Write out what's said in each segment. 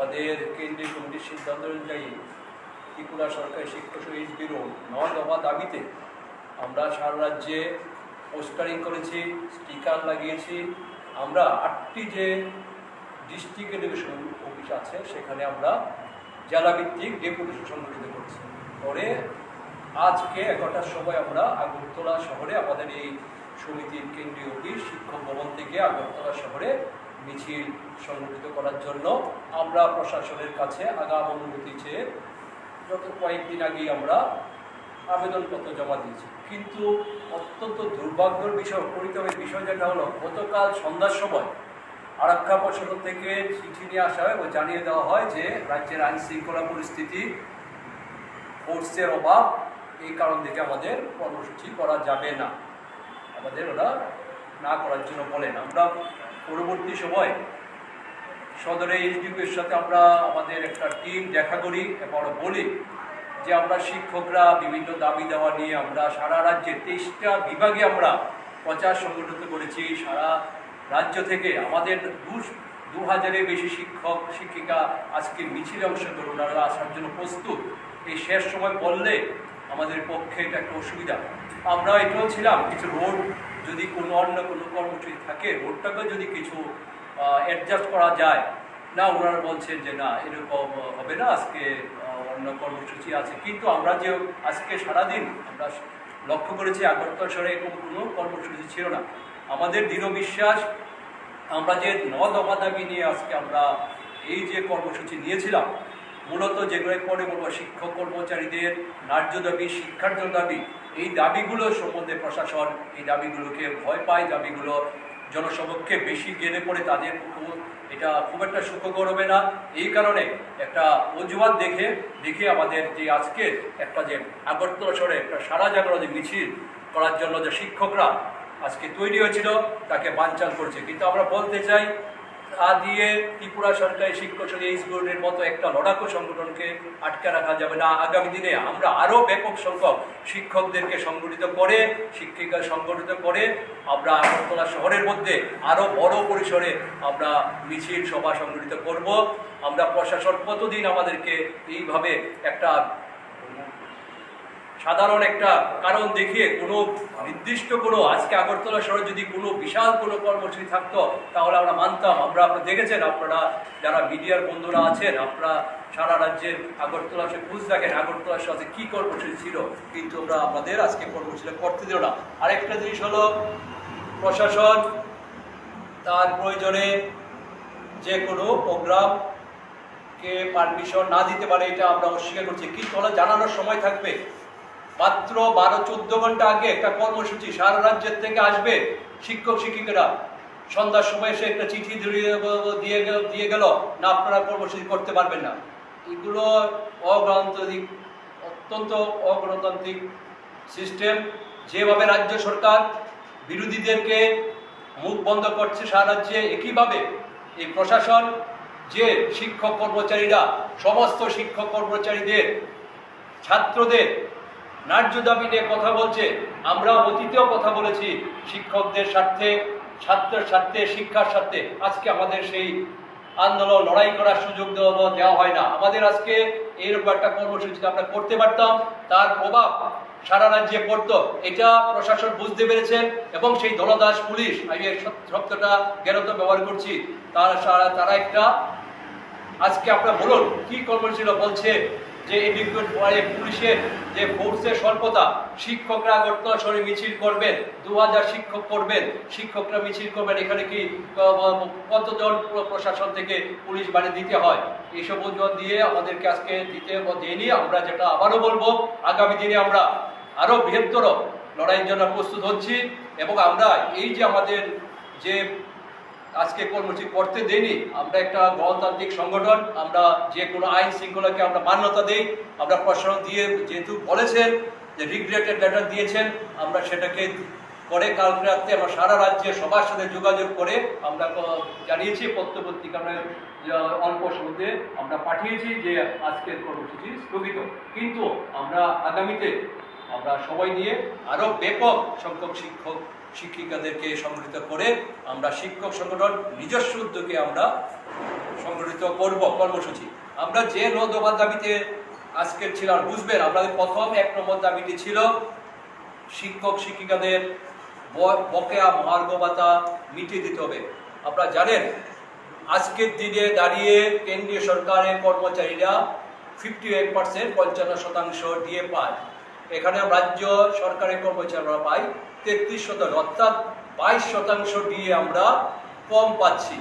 আমাদের কেন্দ্রীয় কমিটির সিদ্ধান্ত অনুযায়ী ত্রিপুরা সরকারি শিক্ষক এইচ বিরো নয় দফা দাবিতে আমরা সারা রাজ্যে পোস্টারিং করেছি, স্টিকার লাগিয়েছি। আমরা আটটি যে ডিস্ট্রিক্ট এডুকেশন অফিস আছে, সেখানে আমরা জেলাভিত্তিক ডেপুটেশন সংগঠিত করছি। পরে আজকে এগারোটার সময় আমরা আগরতলা শহরে আমাদের এই সমিতির কেন্দ্রীয় অফিস, শিক্ষক ভবন থেকে আগরতলা শহরে মিছিল সংগঠিত করার জন্য আমরা প্রশাসনের কাছে আগাম অনুমতি চেয়ে যত কয়েকদিন আগেই আমরা আবেদনপত্র জমা দিয়েছি। কিন্তু অত্যন্ত দুর্ভাগ্যের বিষয় পরিতাপের বিষয় যেটা হলো, গতকাল সন্ধ্যার সময় আরক্ষা প্রশাসন থেকে চিঠি নিয়ে আসা হয় ও জানিয়ে দেওয়া হয় যে রাজ্যের আইন শৃঙ্খলা পরিস্থিতি ফোর্সের অভাব, এই কারণ থেকে আমাদের কর্মসূচি করা যাবে না। আমাদের ওরা না করার জন্য বলেন। আমরা পরবর্তী সময় সদরে এসডিপির সাথে আমরা আমাদের একটা টিম দেখা করি এবং বলি যে আমরা শিক্ষকরা বিভিন্ন দাবি দেওয়া নিয়ে আমরা সারা রাজ্যে তেইশটা বিভাগে আমরা প্রচার সংগঠিত করেছি। সারা রাজ্য থেকে আমাদের দু দু হাজারের বেশি শিক্ষক, শিক্ষিকা আজকে মিছিলে অংশগ্রহণ ওনারা আসার জন্য প্রস্তুত। এই শেষ সময় বললে আমাদের পক্ষে এটা একটা অসুবিধা। আমরা এটাও ছিলাম কিছু রোড যদি কোনো অন্য কোনো কর্মসূচি থাকে রোডটাকে যদি কিছু অ্যাডজাস্ট করা যায়, না, ওনারা বলছেন যে না, এরকম হবে না, আজকে অন্য কর্মসূচি আছে। কিন্তু আমরা যে আজকে সারাদিন আমরা লক্ষ্য করেছি আগরতলা শহরে এরকম কোনো কর্মসূচি ছিল না। আমাদের দৃঢ় বিশ্বাস, আমরা যে ন দফা দাবি নিয়ে আজকে আমরা এই যে কর্মসূচি নিয়েছিলাম, মূলত যেগুলো পরে বলব শিক্ষক কর্মচারীদের ন্যায্য দাবি শিক্ষার জন্য দাবি এই দাবিগুলো সম্বন্ধে প্রশাসন এই দাবিগুলোকে ভয় পায়, দাবিগুলো জনসমক্ষে বেশি গেলে পড়ে তাদের এটা খুব একটা সুখকর হবে না। এই কারণে একটা অজুহাত দেখে দেখে আমাদের যে আজকে একটা যে আগরতলা শহরে একটা সারা জাগরণ যে মিছিল করার জন্য যে শিক্ষকরা আজকে তৈরি হয়েছিল, তাকে বানচাল করছে। কিন্তু আমরা বলতে চাই তা দিয়ে ত্রিপুরা সরকারি শিক্ষক সঙ্গে এই স্কুলের মতো একটা লড়াকু সংগঠনকে আটকে রাখা যাবে না। আগামী দিনে আমরা আরও ব্যাপক সংখ্যক শিক্ষকদেরকে সংগঠিত করে, শিক্ষিকা সংগঠিত করে আমরা আগরতলা শহরের মধ্যে আরও বড় পরিসরে আমরা মিছিল সভা সংগঠিত করব। আমরা প্রশাসন কতদিন আমাদেরকে এইভাবে একটা সাধারণ একটা কারণ দেখিয়ে কোনো নির্দিষ্ট কোনো আজকে আগরতলা শহরে যদি কোনো বিশাল কোনো কর্মসূচি থাকতো, তাহলে আমরা মানতাম। আমরা আপনারা দেখেছেন, আপনারা যারা মিডিয়ার বন্ধুরা আছেন, আপনারা সারা রাজ্যের আগরতলা সে খোঁজ রাখেন আগরতলার সাথে কী কর্মসূচি ছিল, কিন্তু আমরা আমাদের আজকে কর্মসূচি করতে দিল না। আরেকটা জিনিস হলো, প্রশাসন তার প্রয়োজনে যে কোনো প্রোগ্রাম কে পারমিশন না দিতে পারে, এটা আমরা অস্বীকার করছি। কিন্তু জানানোর সময় থাকবে। মাত্র বারো চোদ্দ ঘণ্টা আগে একটা কর্মসূচি সারা রাজ্যের থেকে আসবে শিক্ষক, শিক্ষিকারা। সন্ধ্যার সময় এসে একটা চিঠি দিয়ে দিয়ে গেল, না আপনারা কর্মসূচি করতে পারবেন না। এগুলো অগণতান্ত্রিক অত্যন্ত অগণতান্ত্রিক সিস্টেম যেভাবে রাজ্য সরকার বিরোধীদেরকে মুখ বন্ধ করছে সারা রাজ্যে, একইভাবে এই প্রশাসন, যে শিক্ষক কর্মচারীরা, সমস্ত শিক্ষক কর্মচারীদের, ছাত্রদের ন্যায্য দাবি নিয়ে কথা বলছে। আমরা অতীতেও কথা বলেছি, শিক্ষকদের স্বার্থে, ছাত্রের স্বার্থে, শিক্ষার স্বার্থে। আজকে আমাদের সেই আন্দোলন, লড়াই করার সুযোগ দেওয়া দেওয়া হয় না। আমাদের আজকে এইরকম একটা কর্মসূচি আমরা করতে পারতাম, তার প্রভাব সারা রাজ্যে পড়তো। এটা প্রশাসন বুঝতে পেরেছেন এবং সেই দলদাস পুলিশ, আমি শব্দটা জ্ঞানত ব্যবহার করছি, তারা সারা- তারা একটা আজকে আপনারা বলুন, কি কর্মসূচি বলছে? যে এডিকুট পরে পুলিশের যে ফোর্সের স্বল্পতা, শিক্ষকরা আগরতলা শহরে মিছিল করবেন দু হাজার শিক্ষক করবেন, শিক্ষকরা মিছিল করবেন, এখানে কি কতজন প্রশাসন থেকে পুলিশ বাড়ি দিতে হয়? এইসব অজুহাত দিয়ে আমাদেরকে আজকে দিতে দেয়নি আমরা যেটা আবারও বলব, আগামী দিনে আমরা আরও বৃহত্তর লড়াইয়ের জন্য প্রস্তুত হচ্ছি এবং আমরা এই যে আমাদের যে আজকে কর্মসূচি করতে দেইনি আমরা একটা গণতান্ত্রিক সংগঠন, আমরা যে কোনো আইন শৃঙ্খলাকে আমরা মান্যতা দিই, আমরা প্রশ্ন দিয়ে যেহেতু বলেছেন যে রিগ্রেটেড লেটার দিয়েছেন, আমরা সেটাকে করে কালকে রাত্রে আমরা সারা রাজ্যে সবার সাথে যোগাযোগ করে আমরা জানিয়েছি পত্রপত্রিকা আমরা অল্প সময়ে আমরা পাঠিয়েছি যে আজকের কর্মসূচি স্থগিত। কিন্তু আমরা আগামীতে আমরা সবাই নিয়ে আরও ব্যাপক সংখ্যক শিক্ষক শিক্ষিকাদেরকে সংগঠিত করে আমরা শিক্ষক সংগঠন নিজস্ব উদ্যোগে আমরা সংগঠিত করব, কর্মসূচি। আমরা যে ন দফার দাবিতে আজকের ছিলাম বুঝবেন আমাদের প্রথম এক নম্বর দাবিটি ছিল শিক্ষক শিক্ষিকাদের বকেয়া মহার্ঘ ভাতা মিটিয়ে দিতে হবে। আপনারা জানেন, আজকের দিনে দাঁড়িয়ে কেন্দ্রীয় সরকারের কর্মচারীরা ফিফটি এইট পার্সেন্ট পঞ্চান্ন শতাংশ দিয়ে পায়। এখানে রাজ্য সরকারের কর্মচারীরা পাই তেত্রিশ শতাংশ, অর্থাৎ বাইশ শতাংশ দিয়ে আমরা কম পাচ্ছি।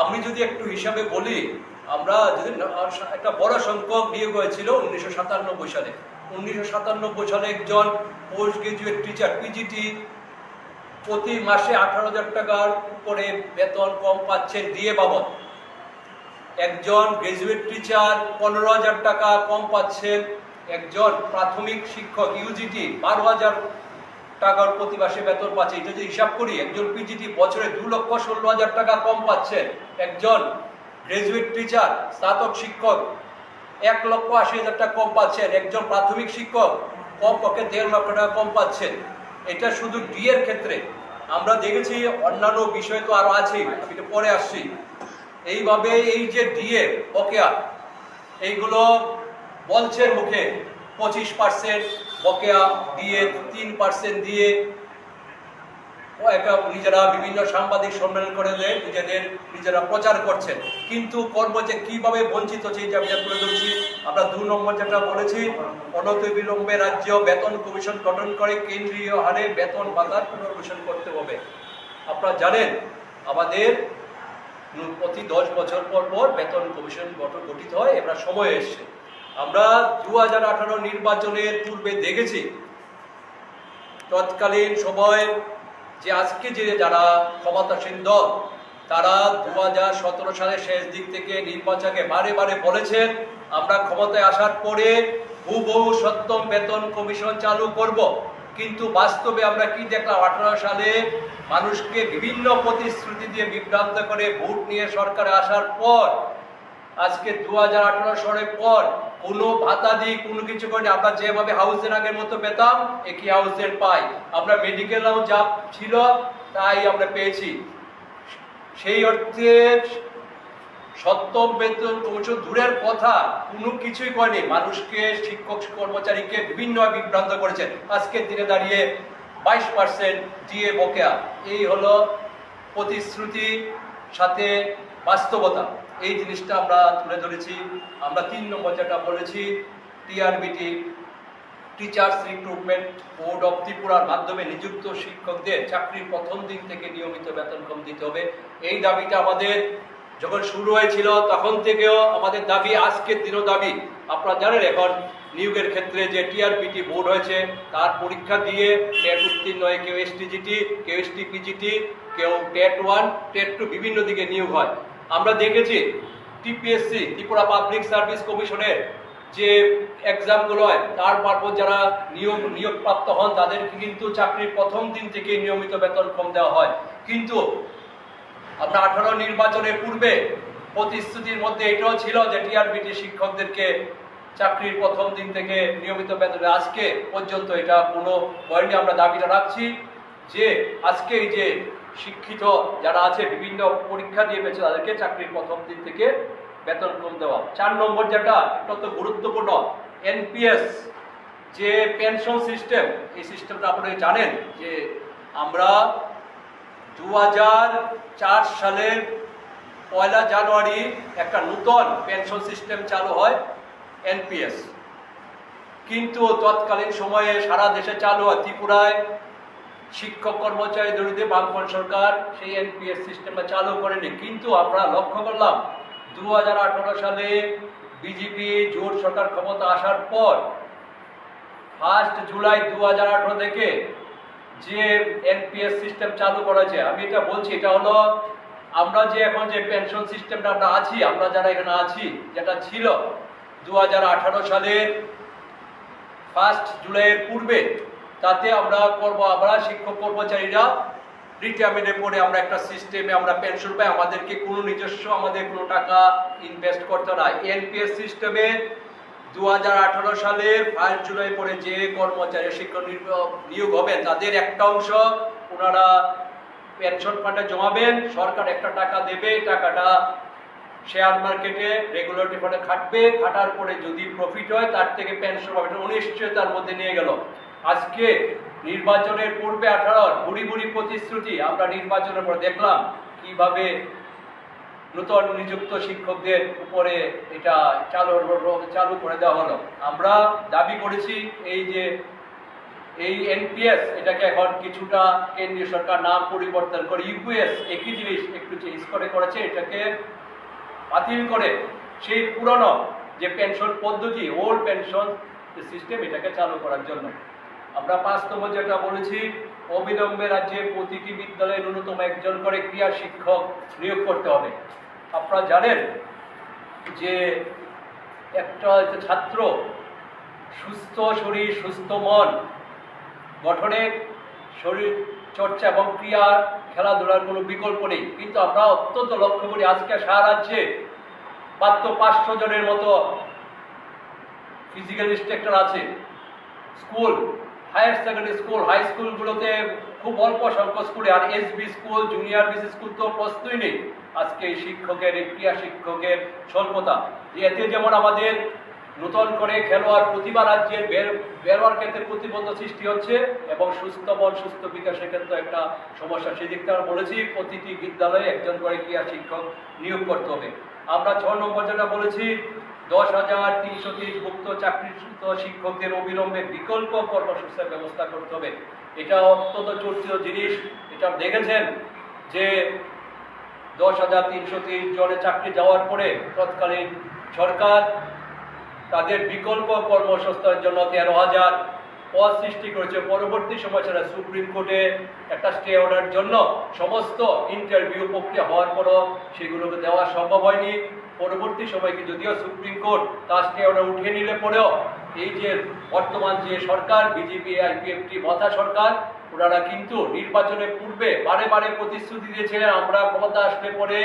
আমি যদি একটু হিসাবে বলি, আমরা যদি একটা বড় সংখ্যক নিয়োগ হয়েছিল উনিশশো সাতানব্বই সালে। উনিশশো সাতানব্বই সালে একজন পোস্ট গ্রাজুয়েট টিচার পিজিটি প্রতি মাসে আঠারো হাজার টাকার উপরে বেতন কম পাচ্ছেন দিয়ে বাবদ। একজন গ্রাজুয়েট টিচার পনেরো হাজার টাকা কম পাচ্ছেন, একজন প্রাথমিক শিক্ষক ইউজিটি বারো হাজার টাকার প্রতি মাসে বেতন পাচ্ছে। এটা যদি হিসাব করি, একজন পিজিটি বছরে দু লক্ষ ষোলো হাজার টাকা কম পাচ্ছেন একজন গ্রাজুয়েট টিচার স্নাতক শিক্ষক, এক লক্ষ আশি হাজার টাকা কম পাচ্ছেন একজন প্রাথমিক শিক্ষক কম পক্ষে দেড় লক্ষ টাকা কম পাচ্ছেন এটা শুধু ডি এর ক্ষেত্রে। আমরা দেখেছি অন্যান্য বিষয় তো আরও আছেই একটু পরে আসছি। এইভাবে এই যে ডিএ বকেয়া, এইগুলো বলছেন মুখে পঁচিশ পার্সেন্ট বকেয়া দিয়ে তিন পার্সেন্ট দিয়ে একটা নিজেরা বিভিন্ন সাংবাদিক সম্মেলন করে নিজেদের নিজেরা প্রচার করছেন। কিন্তু কর্ম যে কীভাবে বঞ্চিত এটা আমি তুলে ধরছি, আমরা দু নম্বর যেটা বলেছি, অনতি বিলম্বে রাজ্য বেতন কমিশন গঠন করে কেন্দ্রীয় হারে বেতন ভাতার পুনর্বেশন করতে হবে। আপনারা জানেন, আমাদের প্রতি দশ বছর পর পর বেতন কমিশন গঠন গঠিত হয়, এবার সময় এসছে। আমরা দু হাজার আঠারো নির্বাচনের পূর্বে দেখেছি তৎকালীন সময় যে আজকে যে যারা ক্ষমতাসীন দল, তারা দু সতেরো সালের শেষ দিক থেকে নির্বাচনে বারে বারে বলেছেন, আমরা ক্ষমতায় আসার পরে হুবহু সত্যম বেতন কমিশন চালু করব। কিন্তু বাস্তবে আমরা কি দেখলাম, আঠারো সালে মানুষকে বিভিন্ন প্রতিশ্রুতি দিয়ে বিভ্রান্ত করে ভোট নিয়ে সরকারে আসার পর আজকে দু হাজার আঠারো সালের পর কোনো ভাতা দিই কোনো কিছু করে আমরা যেভাবে হাউসের আগের মতো পেতাম, একই হাউসের পাই। আমরা মেডিকেলও যা ছিল, তাই আমরা পেয়েছি। সেই অর্থে সত্যম বেতন প্রচুর দূরের কথা, কোনো কিছুই করেনি। মানুষকে, শিক্ষক, কর্মচারীকে বিভিন্ন বিভ্রান্ত করেছে। আজকের দিনে দাঁড়িয়ে বাইশ পার্সেন্ট দিয়ে বকেয়া। এই হলো প্রতিশ্রুতি সাথে বাস্তবতা। এই জিনিসটা আমরা তুলে ধরেছি। আমরা তিন নম্বর যেটা বলেছি TRBT teachers recruitment board of ত্রিপুরার মাধ্যমে নিযুক্ত শিক্ষকদের চাকরির প্রথম দিন থেকে নিয়মিত বেতন কম দিতে হবে। এই দাবিটা আমাদের যখন শুরু হয়েছিল, তখন থেকেও আমাদের দাবি, আজকের দিনও দাবি। আপনারা জানেন এখন নিয়োগের ক্ষেত্রে যে টিআরপিটি বোর্ড হয়েছে, তার পরীক্ষা দিয়ে টেট উত্তীর্ণ হয় কেউ এসটিজিটি কেউ এসটি পিজিটি কেউ টেট ওয়ান, টেট টু বিভিন্ন দিকে নিয়োগ হয়। আমরা দেখেছি টিপিএসসি ত্রিপুরা পাবলিক সার্ভিস কমিশনের যে এক্সামগুলো হয়, তার মারফত যারা নিয়োগ নিয়োগপ্রাপ্ত হন, তাদেরকে কিন্তু চাকরির প্রথম দিন থেকে নিয়মিত বেতন কম দেওয়া হয়। কিন্তু আমরা আঠারো নির্বাচনের পূর্বে প্রতিশ্রুতির মধ্যে এটাও ছিল যে টিআরবিটি শিক্ষকদেরকে চাকরির প্রথম দিন থেকে নিয়মিত বেতনে আজকে পর্যন্ত এটা কোনো পয়েন্টে আমরা দাবিটা রাখছি যে আজকে এই যে শিক্ষিত যারা আছে, বিভিন্ন পরীক্ষা দিয়ে পেয়েছে তাদেরকে চাকরির প্রথম দিন থেকে বেতন কম দেওয়া। চার নম্বর যেটা অত্যন্ত গুরুত্বপূর্ণ এনপিএস যে পেনশন সিস্টেম এই সিস্টেমটা আপনারা জানেন যে আমরা দু চার সালের পয়লা জানুয়ারি একটা নূতন পেনশন সিস্টেম চালু হয় এনপিএস কিন্তু তৎকালীন সময়ে সারা দেশে চালু হয়, ত্রিপুরায় শিক্ষক কর্মচারীদের বিরুদ্ধে বামপন সরকার সেই এনপিএস সিস্টেমটা চালু করেনি। কিন্তু আমরা লক্ষ্য করলাম দু হাজার আঠারো সালে বিজেপি জোট সরকার ক্ষমতা আসার পর ফার্স্ট জুলাই দু হাজার আঠেরো থেকে যে এনপিএস সিস্টেম চালু করেছে, আমি এটা বলছি, এটা হলো আমরা যে এখন যে পেনশন সিস্টেমটা আমরা আছি, আমরা যারা এখানে আছি, যেটা ছিল দু হাজার আঠারো সালের ফার্স্ট জুলাইয়ের পূর্বে তাতে আমরা করব, আমরা শিক্ষক কর্মচারীরা রিটায়ারমেন্টের পরে আমরা একটা সিস্টেমে আমরা পেনশন পাই। আমাদেরকে কোনো নিজস্ব আমাদের কোনো টাকা ইনভেস্ট করতে না। এনপিএস সিস্টেমে দু সালের ফার্স্ট জুলাই পরে যে কর্মচারী শিক্ষক নিয়োগ- হবেন তাদের একটা অংশ ওনারা পেনশন ফান্ডে জমাবেন। সরকার একটা টাকা দেবে টাকাটা শেয়ার মার্কেটে রেগুলেটরি ফান্ডে খাটবে। খাটার পরে যদি প্রফিট হয়, তার থেকে পেনশন পাবে অনিশ্চয়তার মধ্যে নিয়ে গেল। আজকে নির্বাচনের পূর্বে আঠারো, বুড়ি বুড়ি প্রতিশ্রুতি আমরা নির্বাচনের পর দেখলাম কীভাবে নূতন নিযুক্ত শিক্ষকদের উপরে এটা চালু চালু করে দেওয়া হলো। আমরা দাবি করেছি এই যে এই এনপিএস এটাকে এখন কিছুটা কেন্দ্রীয় সরকার নাম পরিবর্তন করে ইউপিএস একই জিনিস একটু চেঞ্জ করে করেছে, এটাকে বাতিল করে সেই পুরনো যে পেনশন পদ্ধতি ওল্ড পেনশন সিস্টেম এটাকে চালু করার জন্য। আমরা পাঁচতম যেটা বলেছি, অবিলম্বে রাজ্যে প্রতিটি বিদ্যালয়ে ন্যূনতম একজন করে ক্রিয়া শিক্ষক নিয়োগ করতে হবে। আপনারা জানেন যে একটা ছাত্র সুস্থ শরীর, সুস্থ মন গঠনে শরীর চর্চা এবং ক্রিয়া খেলাধুলার কোনো বিকল্প নেই। কিন্তু আমরা অত্যন্ত লক্ষ্য করি আজকে সারা রাজ্যে মাত্র পাঁচশো জনের মতো ফিজিক্যাল ইনস্ট্রাক্টর আছে। School higher secondary school, high স্কুলগুলোতে খুব অল্প সংখ্যক স্কুলে, আর SB school, junior BC school তো প্রশ্নই নেই। আজকে এই শিক্ষকের, এই ক্রিয়া শিক্ষকের স্বল্পতা। এতে যেমন আমাদের নতুন করে খেলোয়াড় প্রতিভা রাজ্যের বের, বেরোয়ার ক্ষেত্রে প্রতিবন্ধ সৃষ্টি হচ্ছে এবং সুস্থ মন, সুস্থ বিকাশের ক্ষেত্রে একটা সমস্যা। সেদিকটা আমরা বলেছি, প্রতিটি বিদ্যালয়ে একজন করে ক্রিয়া শিক্ষক নিয়োগ করতে হবে। আমরা ছ নম্বর যেটা বলেছি দশ হাজার তিনশো তিরিশ মুক্ত চাকরিচ্যুত শিক্ষকদের অবিলম্বে বিকল্প কর্মসংস্থার ব্যবস্থা করতে হবে। এটা অত্যন্ত চর্চিত জিনিস। এটা দেখেছেন যে দশ হাজার তিনশো তিরিশ জনে চাকরি যাওয়ার পরে তৎকালীন সরকার তাদের বিকল্প কর্মসংস্থানের জন্য তেরো হাজার পদ সৃষ্টি করেছে। পরবর্তী সময় সেটা সুপ্রিম কোর্টে একটা স্টে অর্ডার জন্য সমস্ত ইন্টারভিউ প্রক্রিয়া হওয়ার পরও সেগুলোকে দেওয়া সম্ভব হয়নি। পরবর্তী সময় কি যদিও সুপ্রিম কোর্ট স্টে অর্ডার উঠিয়ে নিলে পরেও এই যে বর্তমান যে সরকার বিজেপি আইপিএফটি মতা সরকার ওনারা কিন্তু নির্বাচনের পূর্বে বারে বারে প্রতিশ্রুতি দিয়েছিলেন আমরা ক্ষমতা আসলে পরে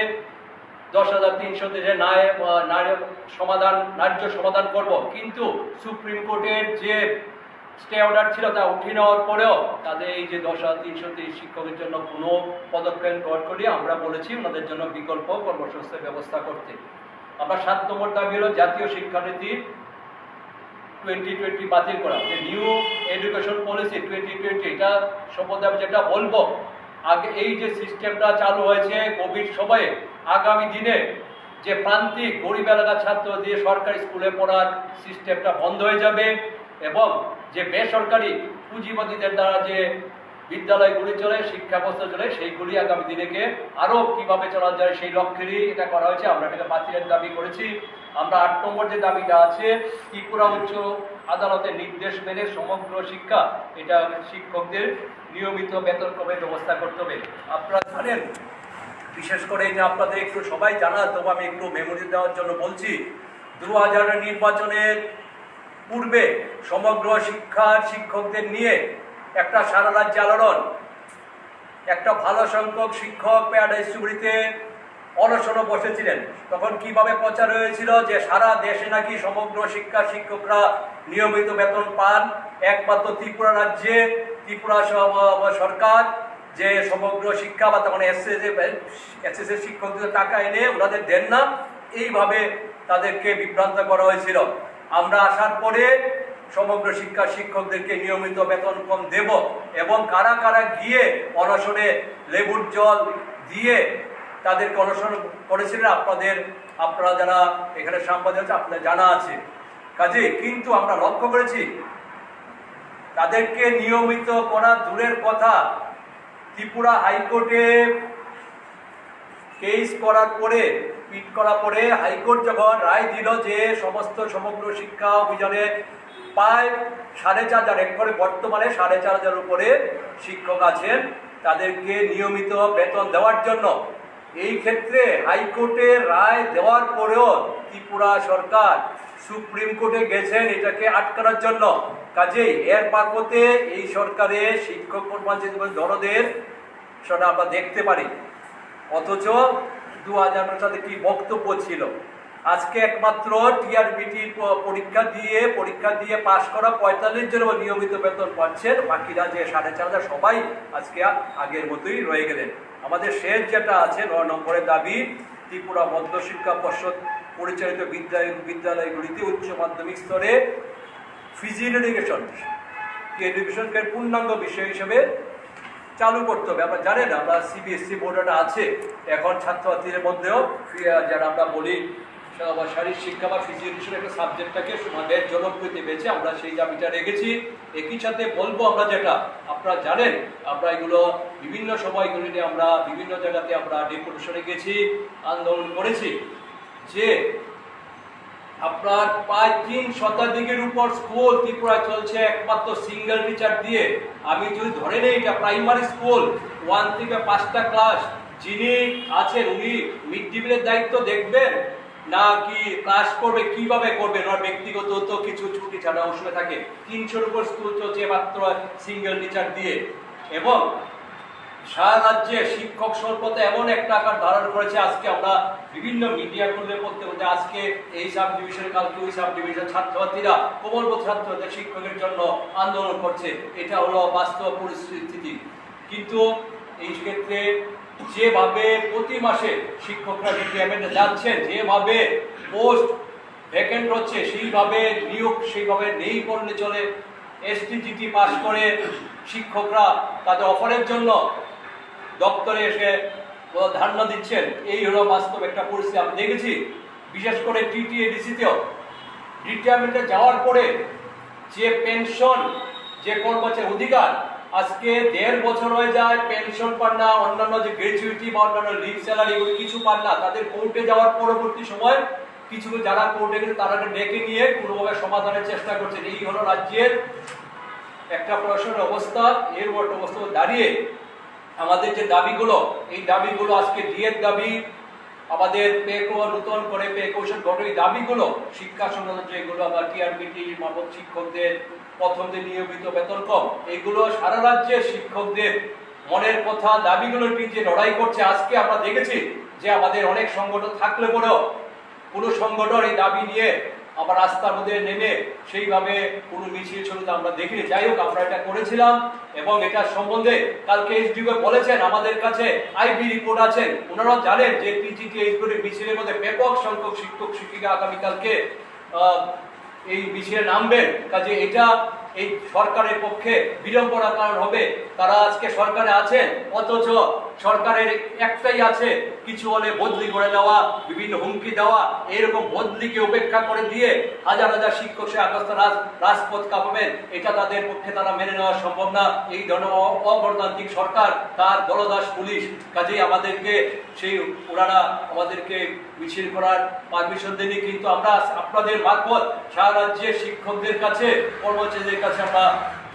দশ হাজার তিনশো আহ, ন্যায় সমাধান ন্যায্য সমাধান করব। কিন্তু সুপ্রিম কোর্টের যে স্টে অর্ডার ছিল, তা উঠিয়ে নেওয়ার পরেও তাদের এই যে দশ হাজার তিনশো তিরিশ শিক্ষকের জন্য কোনো পদক্ষেপ গ্রহণ করি আমরা বলেছি ওনাদের জন্য বিকল্প কর্মসংস্থার ব্যবস্থা করতে। আমরা সাত নম্বর দাবি হলো জাতীয় শিক্ষানীতি টোয়েন্টি টোয়েন্টি বাতিল করা। যে new education policy twenty twenty এটা সম্বন্ধে আমি যেটা বলব, আগে এই যে সিস্টেমটা চালু হয়েছে কোভিড সময়ে, আগামী দিনে যে প্রান্তিক গরিব এলাকার ছাত্র দিয়ে সরকারি স্কুলে পড়ার সিস্টেমটা বন্ধ হয়ে যাবে। এবং যে বেসরকারি পুঁজিপতিদের দ্বারা যে বিদ্যালয়গুলি চলে শিক্ষা ব্যবস্থা চলে, সেইগুলি আগামী দিনেকে আরও কীভাবে চলা যায় সেই লক্ষ্যেরই এটা করা হয়েছে। আমরা এটাকে বাতিলের দাবি করেছি। আমরা আট নম্বর যে দাবিটা আছে, ত্রিপুরা উচ্চ আদালতের নির্দেশ মেনে সমগ্র শিক্ষা, এটা শিক্ষকদের নিয়মিত বেতন ক্রমের ব্যবস্থা করতে হবে। আপনারা জানেন, বিশেষ করে যে আপনাদের একটু সবাই জানা তবু আমি একটু মেমোরি দেওয়ার জন্য বলছি, দু হাজারের নির্বাচনের পূর্বে সমগ্র শিক্ষার শিক্ষকদের নিয়ে একটা সারা রাজ্যে আলোড়ন। একটা ভালো সংখ্যক শিক্ষক প্যারাডাইস চুবড়িতে অনশনও বসেছিলেন। তখন কীভাবে প্রচার হয়েছিল যে সারা দেশে নাকি সমগ্র শিক্ষা শিক্ষকরা নিয়মিত বেতন পান, একমাত্র ত্রিপুরা রাজ্যে, ত্রিপুরা সরকার, যে সমগ্র শিক্ষা বা তখন এস এস শিক্ষকদের টাকা এনে ওনাদের দেন না। এইভাবে তাদেরকে বিভ্রান্ত করা হয়েছিল। আমরা আসার পরে সমগ্র শিক্ষা শিক্ষকদেরকে নিয়মিত বেতন কম দেব এবং কারা কারা গিয়ে অনশনে লেবুর জল দিয়ে তাদেরকে অনশন করেছিলেন আপনাদের, আপনারা যারা এখানে সাংবাদিক আছে আপনাদের জানা আছে। কাজে কিন্তু আমরা লক্ষ্য করেছি, তাদেরকে নিয়মিত করা দূরের কথা। ত্রিপুরা হাইকোর্টে কেস করার পরে পিট করার পরে হাইকোর্ট যখন রায় দিল যে সমস্ত সমগ্র শিক্ষা অভিযানে প্রায় সাড়ে চার হাজার একবারে বর্তমানে সাড়ে চার হাজার উপরে শিক্ষক আছেন, তাদেরকে নিয়মিত বেতন দেওয়ার জন্য। এই ক্ষেত্রে হাইকোর্টে রায় দেওয়ার পরেও ত্রিপুরা সরকার সুপ্রিম কোর্টে গেছেন এটাকে আটকানোর জন্য। কাজেই এর পাকতে এই সরকারের শিক্ষক কর্মচারী দরদের সেটা আমরা দেখতে পারি। অথচ দু হাজার সালে কি বক্তব্য ছিল? আজকে একমাত্র টিআরবিটির পরীক্ষা দিয়ে পরীক্ষা দিয়ে পাশ করা পঁয়তাল্লিশ জন নিয়মিত বেতন পাচ্ছেন। বাকিরা যে সাড়ে চার হাজার, সবাই আজকে আগের মতোই রয়ে গেলেন। আমাদের শেষ যেটা আছে, ন নম্বরের দাবি, ত্রিপুরা মধ্যশিক্ষা পর্ষদ পরিচালিত বিদ্যালয়, বিদ্যালয়গুলিতে উচ্চ মাধ্যমিক স্তরে ফিজিক্যাল এডুকেশন এডুকেশনকে পূর্ণাঙ্গ বিষয় হিসেবে চালু করতে হবে। আমরা জানেন আমরা সিবিএসসি বোর্ডটা আছে। এখন ছাত্রছাত্রীদের মধ্যেও যারা আমরা বলি শারীরিক শিক্ষা বা ফিজিওলজির একটা সাবজেক্টটাকে সমাজের জনপ্রিয়তে বেছে আমরা সেই দাবিটা রেখেছি। একই সাথে বলব আমরা যেটা, আপনারা জানেন, আমরা এগুলো বিভিন্ন সময়গুলি নিয়ে আমরা বিভিন্ন জায়গাতে আমরা ডেপুটেশনে গেছি, আন্দোলন করেছি। যে আপনার প্রায় তিন শতাধিকের উপর স্কুল ত্রিপুরায় চলছে একমাত্র সিঙ্গেল টিচার দিয়ে। আমি যদি ধরে নেই এটা প্রাইমারি স্কুল ওয়ান থেকে পাঁচটা ক্লাস যিনি আছেন উনি মিড ডে দায়িত্ব দেখবেন, না কি ক্লাস করবে, কীভাবে করবে ওনার ব্যক্তিগত তো কিছু ছুটি ছাড়া ওষুধে থাকে। তিনশোর উপর স্কুল চলছে মাত্র সিঙ্গেল টিচার দিয়ে। এবং সারা রাজ্যে শিক্ষক স্বল্পতা এমন একটা আকার ধারণ করেছে, আজকে আমরা বিভিন্ন মিডিয়া খুললে বলতে বলতে আজকে এই সাব ডিভিশন কালকে ওই সাব ডিভিশন ছাত্রছাত্রীরা কোমলবোধ ছাত্রদের শিক্ষকের জন্য আন্দোলন করছে। এটা হলো বাস্তব পরিস্থিতি। কিন্তু এই ক্ষেত্রে যেভাবে প্রতি মাসে শিক্ষকরা রিটায়ারমেন্টে যাচ্ছেন, যেভাবে পোস্ট ভ্যাকেন্ট হচ্ছে, সেইভাবে নিয়োগ সেইভাবে নেই করলে চলে। এসটিজিটি পাস করে শিক্ষকরা তাদের অফারের জন্য দপ্তরে এসে ধারণা দিচ্ছেন, এই হলো বাস্তব একটা পরিস্থিতি। আমি দেখেছি, বিশেষ করে টিটিএডিসিতেও। রিটায়ারমেন্টে যাওয়ার পরে যে পেনশন যে কর্মচারীর অধিকার, আজকে দেড় বছর হয়ে যায় পেনশন পান না, অন্যান্য যে গ্র্যাচুইটি বা অন্যান্য লিভ স্যালারি এগুলো কিছু পান না, তাদের কোর্টে যাওয়ার পরবর্তী সময় কিছু যারা কোর্টে গেছে তারাকে ডেকে নিয়ে কোনোভাবে সমাধানের চেষ্টা করছেন। এই হলো রাজ্যের একটা প্রশাসনের অবস্থা এর অবস্থা দাঁড়িয়ে আমাদের যে দাবিগুলো, এই দাবিগুলো আজকে ডিএর দাবি, আমাদের পে নতুন করে পে কৌশল গঠন, এই দাবিগুলো শিক্ষা সংক্রান্ত যেগুলো আমরা টিআরবিটি মাপক শিক্ষকদের, প্রথমদের নিয়মিত বেতন কম, এগুলো সারা রাজ্যের শিক্ষকদের মনের কথা, দাবিগুলোর যে লড়াই করছে। আজকে আমরা দেখেছি যে আমাদের অনেক সংগঠন থাকলে পরেও কোনো সংগঠন এই দাবি নিয়ে আবার রাস্তার মধ্যে নেমে সেইভাবে কোনো মিছিল ছবিতে আমরা দেখিনি। যাই হোক, আমরা এটা করেছিলাম এবং এটা সম্বন্ধে কালকে এইচডিও বলেছেন, আমাদের কাছে আইবি রিপোর্ট আছে ওনারাও জানেন যে পিজিটি এইচডিও মিছিলের মধ্যে ব্যাপক সংখ্যক শিক্ষক, শিক্ষিকা আগামীকালকে এই মিছিলে নামবেন। কাজে এটা এই সরকারের পক্ষে বিড়ম্বনার কারণ হবে। তারা আজকে সরকারে আছেন, অথচ সরকারের একটাই আছে, কিছু হলে বদলি করে দেওয়া বিভিন্ন হুমকি দেওয়া, এরকম বদলিকে উপেক্ষা করে দিয়ে হাজার হাজার শিক্ষক সে আগস্ট রাজ, রাজপথ কাঁপাবেন, এটা তাদের পক্ষে তারা মেনে নেওয়া সম্ভব না। এই ধরনের অগণতান্ত্রিক সরকার, তার দলদাস পুলিশ, কাজেই আমাদেরকে সেই ওনারা আমাদেরকে মিছিল করার পারমিশন দেয়নি, কিন্তু আমরা আপনাদের মারফত সারা রাজ্যের শিক্ষকদের কাছে, কর্মচারীদের কাছে আমরা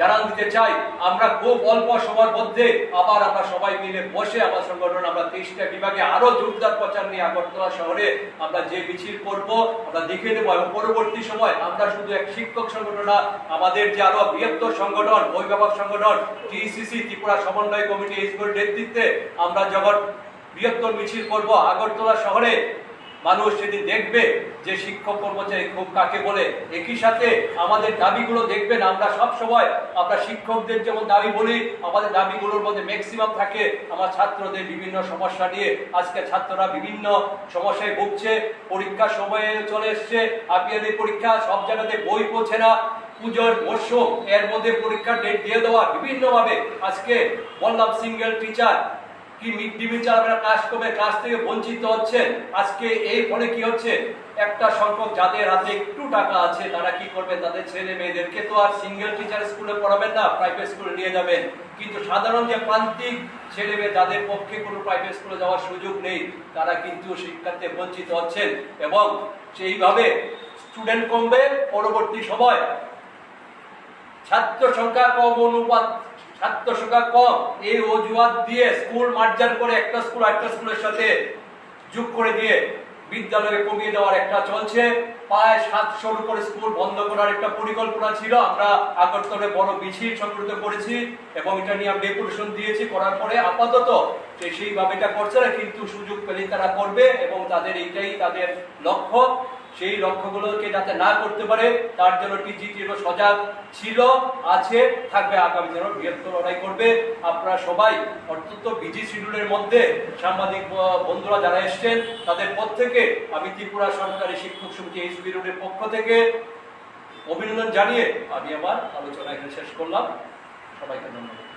জানান দিতে চাই। আমরা খুব অল্প সময়ের মধ্যে আবার আমরা সবাই মিলে বসে আমার সংগঠন, আমরা তেইশটা বিভাগে আরও জোরদার প্রচার নিয়ে আগরতলা শহরে আমরা যে মিছিল করব, আমরা দেখে নেব এবং পরবর্তী সময় আমরা শুধু এক শিক্ষক সংগঠন না, আমাদের যে আরও বৃহত্তর সংগঠন, অভিভাবক সংগঠন, টিসিসি, ত্রিপুরা সমন্বয় কমিটি এইসবের নেতৃত্বে আমরা যখন বৃহত্তর মিছিল করব আগরতলা শহরে মানুষ সেদিন দেখবে যে শিক্ষক কর্মচারী খুব কাকে বলে, একই সাথে আমাদের দাবিগুলো দেখবেন আমরা সব সময় আমরা শিক্ষকদের যেমন দাবি বলি, আমাদের দাবিগুলোর মধ্যে ম্যাক্সিমাম থাকে। আমার ছাত্রদের বিভিন্ন সমস্যা নিয়ে আজকে ছাত্ররা বিভিন্ন সমস্যায় ভুগছে। পরীক্ষার সময়ে চলে এসছে আপিয়ালি পরীক্ষা, সব জায়গাতে বই পৌঁছে না। পুজোর মরশুম, এর মধ্যে পরীক্ষার ডেট দিয়ে দেওয়া, বিভিন্নভাবে। আজকে বললাম সিঙ্গেল টিচার কি মিড ডে মিল না করবে ক্লাস থেকে বঞ্চিত হচ্ছেন আজকে এই ফলে কি হচ্ছে? একটা সংখ্যক যাদের হাতে একটু টাকা আছে, তারা কি তাদের ছেলে মেয়েদেরকে তো আর সিঙ্গেল টিচার স্কুলে পড়াবেন না প্রাইভেট স্কুলে নিয়ে যাবেন। কিন্তু সাধারণ যে প্রান্তিক ছেলে মেয়ে, যাদের পক্ষে কোনো প্রাইভেট স্কুলে যাওয়ার সুযোগ নেই, তারা কিন্তু শিক্ষার্থে বঞ্চিত হচ্ছেন এবং সেইভাবে স্টুডেন্ট কমবে পরবর্তী সময়। ছাত্র সংখ্যা কম, অনুপাত ছাত্র সংখ্যা কম, এই অজুহাত দিয়ে স্কুল মার্জার করে একটা স্কুল একটা স্কুলের সাথে যোগ করে দিয়ে বিদ্যালয়ে কমিয়ে দেওয়ার একটা চলছে। প্রায় সাতশোর উপরে স্কুল বন্ধ করার একটা পরিকল্পনা ছিল। আমরা আগরতলে বড় মিছিল সংগঠিত করেছি এবং এটা নিয়ে আমরা ডেপুটেশন দিয়েছি। করার পরে আপাতত সেইভাবে এটা করছে না, কিন্তু সুযোগ পেলেই তারা করবে এবং তাদের এইটাই তাদের লক্ষ্য। সেই লক্ষ্যগুলোকে যাতে না করতে পারে, তার জন্য টিজিটিরও সজাগ ছিল, আছে, থাকবে আগামী দিনও বৃহত্তর লড়াই করবে। আপনারা সবাই, অত্যন্ত বিজি শিডিউলের মধ্যে সাংবাদিক বন্ধুরা যারা এসছেন, তাদের প্রত্যেকে আমি ত্রিপুরা সরকারি শিক্ষক সমিতি এইচ বিরোধের পক্ষ থেকে অভিনন্দন জানিয়ে আমি আমার আলোচনা এখানে শেষ করলাম। সবাইকে ধন্যবাদ।